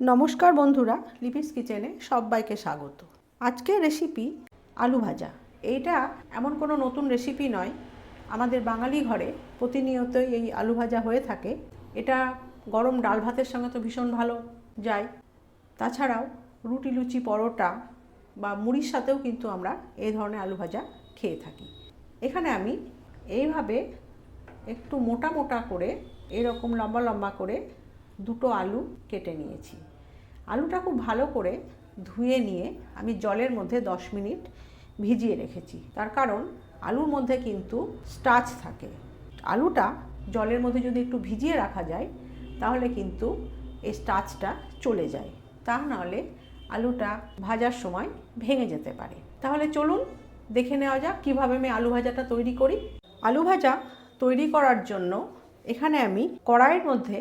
নমস্কার বন্ধুরা, লিপিস কিচেনে সবাইকে স্বাগত। আজকের রেসিপি আলু ভাজা। এইটা এমন কোনো নতুন রেসিপি নয়। আমাদের বাঙালি ঘরে প্রতিনিয়তই এই আলু ভাজা হয়ে থাকে। এটা গরম ডাল ভাতের সঙ্গে তো ভীষণ ভালো যায়। তাছাড়াও রুটি লুচি পরোটা বা মুড়ির সাথেও কিন্তু আমরা এই ধরনের আলু ভাজা খেয়ে থাকি। এখানে আমি এইভাবে একটু মোটা মোটা করে, এরকম লম্বা লম্বা করে দুটো আলু কেটে নিয়েছি। আলুটা খুব ভালো করে ধুয়ে নিয়ে আমি জলের মধ্যে দশ মিনিট ভিজিয়ে রেখেছি। তার কারণ আলুর মধ্যে কিন্তু স্টাচ থাকে। আলুটা জলের মধ্যে যদি একটু ভিজিয়ে রাখা যায়, তাহলে কিন্তু এই স্টাচটা চলে যায়। তা নাহলে আলুটা ভাজার সময় ভেঙে যেতে পারে। তাহলে চলুন দেখে নেওয়া যাক কীভাবে আমি আলু ভাজাটা তৈরি করি। আলু ভাজা তৈরি করার জন্য এখানে আমি কড়াইয়ের মধ্যে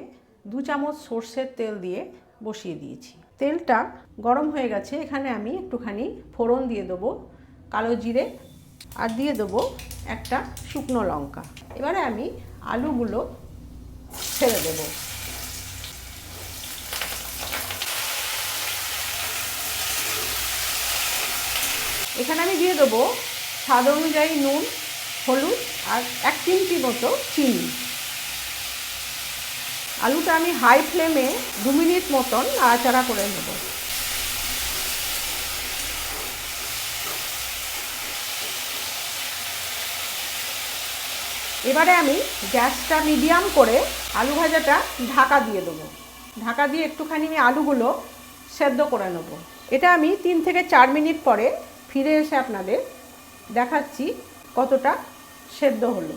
দু চামচ সর্ষের তেল দিয়ে বসিয়ে দিয়েছি। তেলটা গরম হয়ে গেছে, এখানে আমি একটুখানি ফোড়ন দিয়ে দেবো, কালো জিরে, আর দিয়ে দেবো একটা শুকনো লঙ্কা। এবারে আমি আলুগুলো ছেড়ে দেবো। এখানে আমি দিয়ে দেবো স্বাদ অনুযায়ী নুন, হলুদ, আর এক চিমটি মতো চিনি। আলুটা আমি হাই ফ্লেমে দু মিনিট মতন নাড়াচাড়া করে নেব। এবারে আমি গ্যাসটা মিডিয়াম করে আলু ভাজাটা ঢাকা দিয়ে দেবো। ঢাকা দিয়ে একটুখানি আমি আলুগুলো সেদ্ধ করে নেব। এটা আমি তিন থেকে চার মিনিট পরে ফিরে এসে আপনাদের দেখাচ্ছি কতটা সেদ্ধ হলো।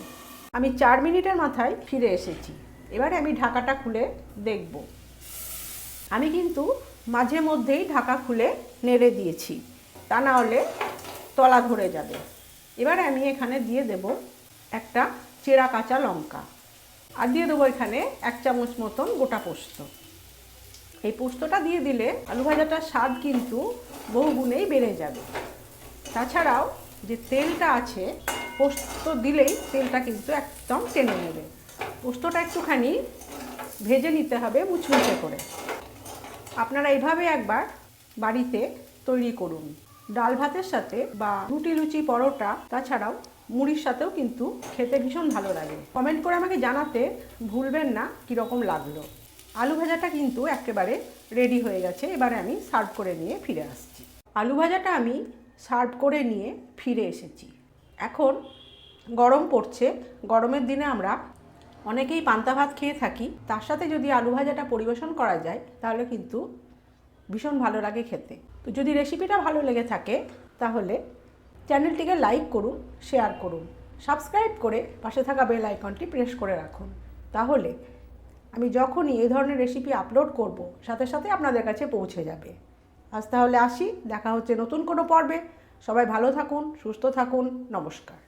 আমি চার মিনিটের মাথায় ফিরে এসেছি। এবারে আমি ঢাকাটা খুলে দেখব। আমি কিন্তু মাঝে মধ্যেই ঢাকা খুলে নেড়ে দিয়েছি। তা না হলে তলা ধরে যাবে। এবারে আমি এখানে দিয়ে দেব একটা চেরা কাঁচা লঙ্কা। আর দিয়ে দেবো এখানে এক চামচ মতন গোটা পোস্ত। এই পোস্তটা দিয়ে দিলে আলু ভাজাটার স্বাদ কিন্তু বহু গুণেই বেড়ে যাবে। তাছাড়াও যে তেলটা আছে, পোস্ত দিলেই তেলটা কিন্তু একদম টেনে নেবে। পোস্তটা একটুখানি ভেজে নিতে হবে মুচমুচে করে। আপনারা এইভাবে একবার বাড়িতে তৈরি করুন। ডাল ভাতের সাথে বা রুটি, লুচি, পরোটা, তাছাড়াও মুড়ির সাথেও কিন্তু খেতে ভীষণ ভালো লাগে। কমেন্ট করে আমাকে জানাতে ভুলবেন না কীরকম লাগল। আলু ভাজাটা কিন্তু একেবারে রেডি হয়ে গেছে, এবারে আমি সার্ভ করে নিয়ে ফিরে আসছি। আলু ভাজাটা আমি সার্ভ করে নিয়ে ফিরে এসেছি। এখন গরম পড়ছে, গরমের দিনে আমরা অনেকেই পান্তা ভাত খেয়ে থাকি। তার সাথে যদি আলু ভাজাটা পরিবেশন করা যায়, তাহলে কিন্তু ভীষণ ভালো লাগে খেতে। তো যদি রেসিপিটা ভালো লেগে থাকে, তাহলে চ্যানেলটিকে লাইক করুন শেয়ার করুন। সাবস্ক্রাইব করে পাশে থাকা বেল আইকনটি প্রেস করে রাখুন। তাহলে আমি যখনই এই ধরনের রেসিপি আপলোড করব, সাথে সাথে আপনাদের কাছে পৌঁছে যাবে। আজ তাহলে আসি, দেখা হচ্ছে নতুন কোনো পর্বে। সবাই ভালো থাকুন, সুস্থ থাকুন, নমস্কার।